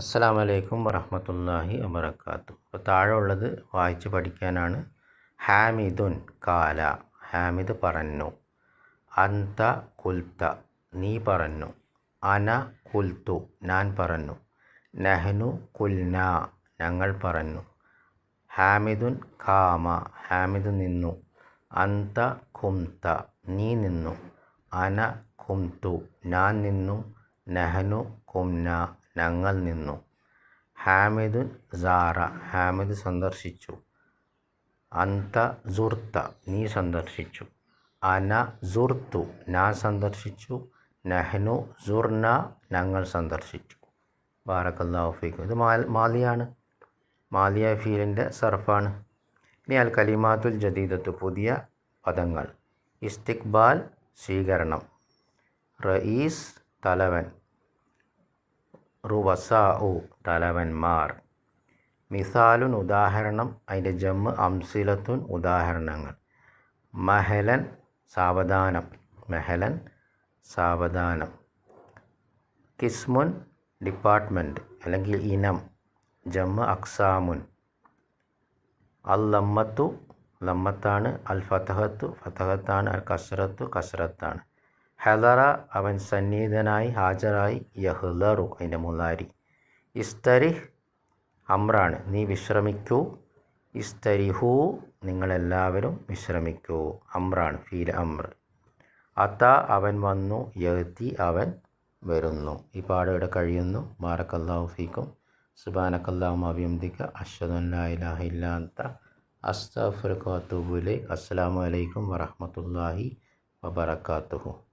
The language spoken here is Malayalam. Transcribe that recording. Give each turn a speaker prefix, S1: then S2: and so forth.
S1: അസ്സാം വലൈക്കും വറഹമത്തല്ലാഹി വബർക്കാത്തു അപ്പോൾ താഴെ ഉള്ളത് വായിച്ച് പഠിക്കാനാണ്. ഹാമിദുൻ കാല ഹാമിദ് പറഞ്ഞു. അന്ത കുൽത്ത നീ പറഞ്ഞു. അന കുൽത്തു ഞാൻ പറഞ്ഞു. നെഹ്നു കുൽന ഞങ്ങൾ പറഞ്ഞു. ഹാമിദുൻ കാമ ഹാമിദ് നിന്നു. അന്ത കുംത നീ നിന്നു. അന കുംതു ഞാൻ നിന്നു. നെഹ്നു കുംന ഞങ്ങൾ നിന്നു. ഹാമിദുൻ സാറ ഹാമിദ് സന്ദർശിച്ചു. അന്ത സുർത്ത നീ സന്ദർശിച്ചു. അന സുർത്തു ഞാൻ സന്ദർശിച്ചു. നെഹ്നു സുർന ഞങ്ങൾ സന്ദർശിച്ചു. ബാറക്കല്ലാഹു ഫീക്കും. ഇത് മാൽ മാലിയാണ്. മാലിയ ഫീലിന്റെ സർഫാണ്. ഇനി അൽ കലിമാത്തുൽ ജദീദത്ത് പുതിയ പദങ്ങൾ. ഇസ്തിക്ബാൽ സ്വീകരണം. റയീസ് തലവൻ. റുവസാഉ തലവന്മാർ. മിസാലുൻ ഉദാഹരണം അതിന്റെ ജമ്മ് അംസിലത്തുൻ ഉദാഹരണങ്ങൾ. മഹലൻ സാവധാനം മെഹലൻ സാവധാനം. കിസ്മുൻ ഡിപ്പാർട്ട്മെന്റ് അല്ലെങ്കിൽ ഇനം ജമ്മ് അക്സാമുൻ. അൽ ലമ്മത്തു ലമ്മത്താണ് അൽ ഫതഹത്തു ഫതഹത്താണ് അൽ കസ്രത്തു കസ്രത്താണ്. ഹലറ അവൻ സന്നിഹിതനായി ഹാജരായി യഹ്ലറു അതിന്റെ മൂന്നാരി. ഇസ്തരിഹ് അമ്രാണ് നീ വിശ്രമിക്കൂ. ഇസ്തരിഹു നിങ്ങളെല്ലാവരും വിശ്രമിക്കൂ. അമ്രാണ് ഫീൽ അമ്ര. അത്ത അവൻ വന്നു യഹത്തി അവൻ വരുന്നു. ഈ പാഠം ഇവിടെ കഴിയുന്നു. ബാറക്കല്ലാഹു ഫീക്കും. സുബാനക്കല്ലാഹു അഭിയന്തിക്ക അഷദുല്ലാഹില്ലാത്ത അസ്തഫുർഖാത്തുബുലൈ അസ്സലാമു അലൈക്കും വറഹമത്തല്ലാഹി വബർക്കാത്തുഹു